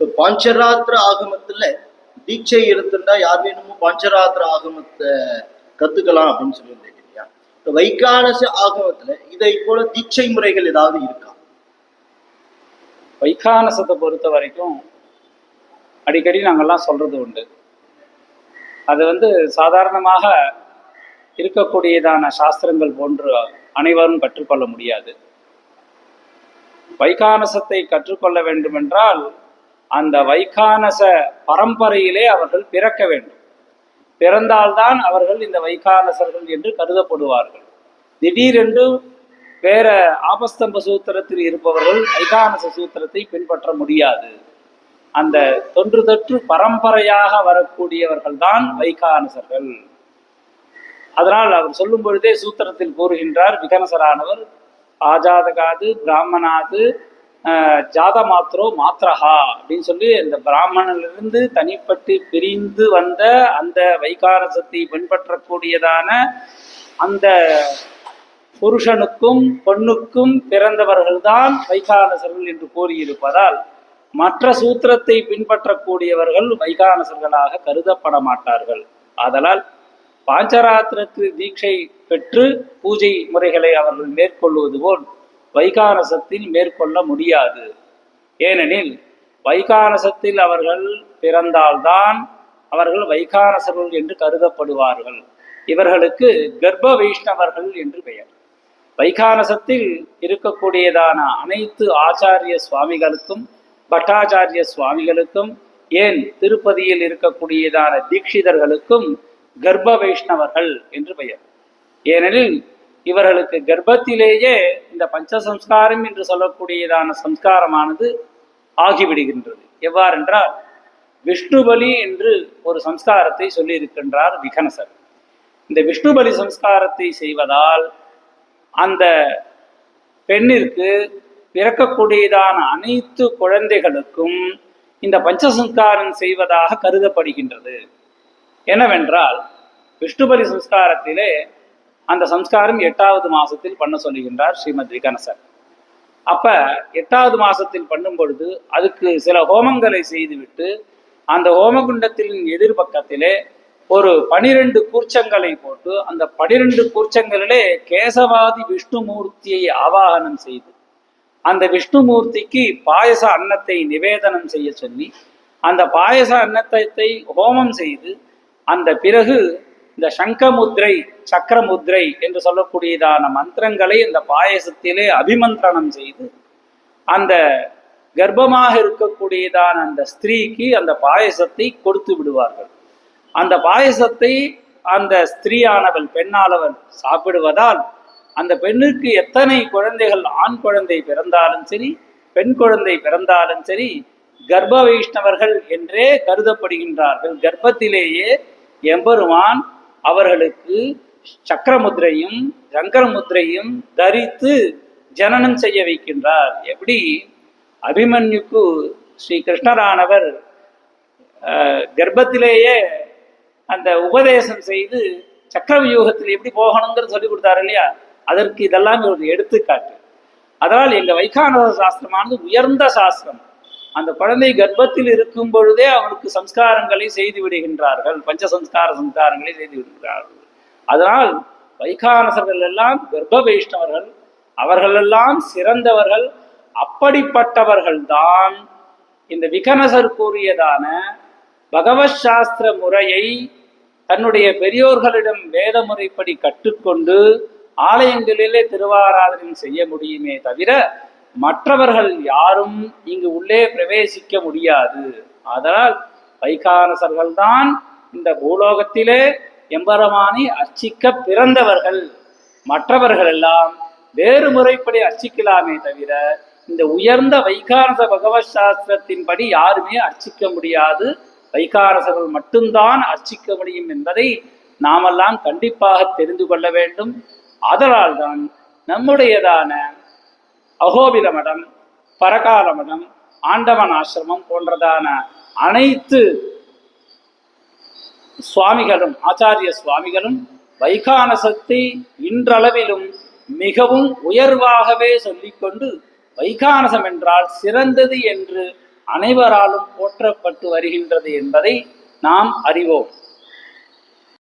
இப்போ பாஞ்சராத்திர ஆகமத்துல தீட்சை எடுத்துட்டா யார் வேணுமோ பாஞ்சராத்திர ஆகமத்தை கத்துக்கலாம் அப்படின்னு சொல்லியிருந்தேன் இல்லையா இப்ப வைகானச ஆகமத்துல இதை போல தீட்சை முறைகள் ஏதாவது இருக்கா? வைகானசத்தை பொறுத்த வரைக்கும் அடிக்கடி நாங்கள்லாம் சொல்றது உண்டு. அது வந்து சாதாரணமாக இருக்கக்கூடியதான சாஸ்திரங்கள் போன்று அனைவரும் கற்றுக்கொள்ள முடியாது. வைகானசத்தை கற்றுக்கொள்ள வேண்டுமென்றால் அந்த வைகானச பரம்பரையிலே அவர்கள் பிறக்க வேண்டும். பிறந்தால்தான் அவர்கள் இந்த வைகானசர்கள் என்று கருதப்படுவார்கள். திடீரென்று வேற ஆபஸ்தம்ப சூத்திரத்தில் இருப்பவர்கள் வைகானச சூத்திரத்தை பின்பற்ற முடியாது. அந்த தொன்று தொற்று பரம்பரையாக வரக்கூடியவர்கள் தான் வைகானசர்கள். அதனால் அவர் சொல்லும் பொழுதே சூத்திரத்தில் கூறுகின்றார் விகனசரானவர் ஆஜாதகாது பிராமணாது ஜாத மாத்திரோ மாத்ரஹா அப்படின்னு சொல்லி இந்த பிராமணனிலிருந்து தனிப்பட்டு பிரிந்து வந்த அந்த வைகாரசத்தை பின்பற்றக்கூடியதான அந்த புருஷனுக்கும் பொண்ணுக்கும் பிறந்தவர்கள்தான் வைகானசர்கள் என்று கூறியிருப்பதால் மற்ற சூத்திரத்தை பின்பற்றக்கூடியவர்கள் வைகானசர்களாக கருதப்பட மாட்டார்கள். ஆதலால் பாஞ்சராத்திரத்து தீட்சை பெற்று பூஜை முறைகளை அவர்கள் மேற்கொள்வது போல் வைகானசத்தில் மேற்கொள்ள முடியாது. ஏனெனில் வைகானசத்தில் அவர்கள் பிறந்தால்தான் அவர்கள் வைகானசர்கள் என்று கருதப்படுவார்கள். இவர்களுக்கு கர்ப்ப வைஷ்ணவர்கள் என்று பெயர். வைகானசத்தில் இருக்கக்கூடியதான அனைத்து ஆச்சாரிய சுவாமிகளுக்கும் பட்டாச்சாரிய சுவாமிகளுக்கும் ஏன் திருப்பதியில் இருக்கக்கூடியதான தீட்சிதர்களுக்கும் கர்ப்ப வைஷ்ணவர்கள் என்று பெயர். ஏனெனில் இவர்களுக்கு கர்ப்பத்திலேயே இந்த பஞ்சசம்ஸ்காரம் என்று சொல்லக்கூடியதான சம்ஸ்காரமானது ஆகிவிடுகின்றது. எவ்வாறென்றால் விஷ்ணுபலி என்று ஒரு சம்ஸ்காரத்தை சொல்லியிருக்கின்றார் விகனசர் இந்த விஷ்ணுபலி சம்ஸ்காரத்தை செய்வதால் அந்த பெண்ணிற்கு பிறக்கக்கூடியதான அனைத்து குழந்தைகளுக்கும் இந்த பஞ்சசம்ஸ்காரம் செய்வதாக கருதப்படுகின்றது. என்னவென்றால் விஷ்ணுபலி சம்ஸ்காரத்திலே அந்த சம்ஸ்காரம் எட்டாவது மாசத்தில் பண்ண சொல்லுகின்றார் ஸ்ரீமத் விகனசர் அப்ப எட்டாவது மாசத்தில் பண்ணும் பொழுது அதுக்கு சில ஹோமங்களை செய்துவிட்டு அந்த ஹோமகுண்டத்தின் எதிர்பக்கத்திலே ஒரு பனிரெண்டு கூர்ச்சங்களை போட்டு அந்த பனிரெண்டு கூர்ச்சங்களிலே கேசவாதி விஷ்ணுமூர்த்தியை ஆவாகனம் செய்து அந்த விஷ்ணுமூர்த்திக்கு பாயச அன்னத்தை நிவேதனம் செய்ய சொல்லி அந்த பாயச அன்னத்தை ஹோமம் செய்து அந்த பிறகு இந்த சங்கமுத்ரை சக்கரமுத்ரை என்று சொல்லக்கூடியதான மந்திரங்களை இந்த பாயசத்திலே அபிமந்திரணம் செய்து அந்த கர்ப்பமாக இருக்கக்கூடியதான அந்த ஸ்திரீக்கு அந்த பாயசத்தை கொடுத்து விடுவார்கள். அந்த பாயசத்தை அந்த ஸ்திரீயானவள் பெண்ணானவள் சாப்பிடுவதால் அந்த பெண்ணுக்கு எத்தனை குழந்தைகள் ஆண் குழந்தை பிறந்தாலும் சரி பெண் குழந்தை பிறந்தாலும் சரி கர்ப்ப வைஷ்ணவர்கள் என்றே கருதப்படுகின்றார்கள். கர்ப்பத்திலேயே எம்பெருமான் அவர்களுக்கு சக்கரமுத்திரையும் சங்கரமுத்திரையும் தரித்து ஜனனம் செய்ய வைக்கின்றார். எப்படி? அபிமன்யுக்கு ஸ்ரீ கிருஷ்ணரானவர் அஹ், கர்ப்பத்திலேயே அந்த உபதேசம் செய்து சக்கரவியூகத்தில் எப்படி போகணுங்கிறது சொல்லி கொடுத்தாரு இல்லையா? அதற்கு இதெல்லாம் ஒரு எடுத்துக்காட்டு. அதனால் எங்கள் வைகானத சாஸ்திரமானது உயர்ந்த சாஸ்திரம். அந்த குழந்தை கர்ப்பத்தில் இருக்கும் பொழுதே அவனுக்கு சம்ஸ்காரங்களை செய்து விடுகின்றார்கள். பஞ்ச சம்ஸ்கார சம்ஸ்காரங்களை செய்து விடுகிறார்கள். அதனால் வைகானசர்கள் எல்லாம் கர்ப்ப வைஷ்ணவர்கள் அவர்களெல்லாம் சிறந்தவர்கள் அப்படிப்பட்டவர்கள் தான் இந்த விகனசர் கூறியதான பகவத் சாஸ்திர முறையை தன்னுடைய பெரியோர்களிடம் வேத முறைப்படி கற்றுக்கொண்டு ஆலயங்களிலே திருவாராதனை செய்ய முடியுமே தவிர மற்றவர்கள் யாரும் இங்கு உள்ளே பிரவேசிக்க முடியாது. அதனால் வைகானசர்கள் தான் இந்த பூலோகத்திலே எம்பெருமானை அர்ச்சிக்க பிறந்தவர்கள். மற்றவர்கள் எல்லாம் வேறு முறைப்படி அர்ச்சிக்கலாமே தவிர இந்த உயர்ந்த வைகானச பகவத் சாஸ்திரத்தின்படி யாருமே அர்ச்சிக்க முடியாது. வைகாரசர்கள் மட்டும்தான் அர்ச்சிக்க முடியும் என்பதை நாமெல்லாம் கண்டிப்பாக தெரிந்து கொள்ள வேண்டும். அதனால்தான் நம்முடையதான அகோபில மடம் பரகால மடம் ஆண்டவன் ஆசிரமம் போன்றதான அனைத்து சுவாமிகளும் ஆச்சாரிய சுவாமிகளும் வைகானசத்தை இன்றளவிலும் மிகவும் உயர்வாகவே சொல்லிக்கொண்டு வைகானசம் என்றால் சிறந்தது என்று அனைவராலும் போற்றப்பட்டு வருகின்றது என்பதை நாம் அறிவோம்.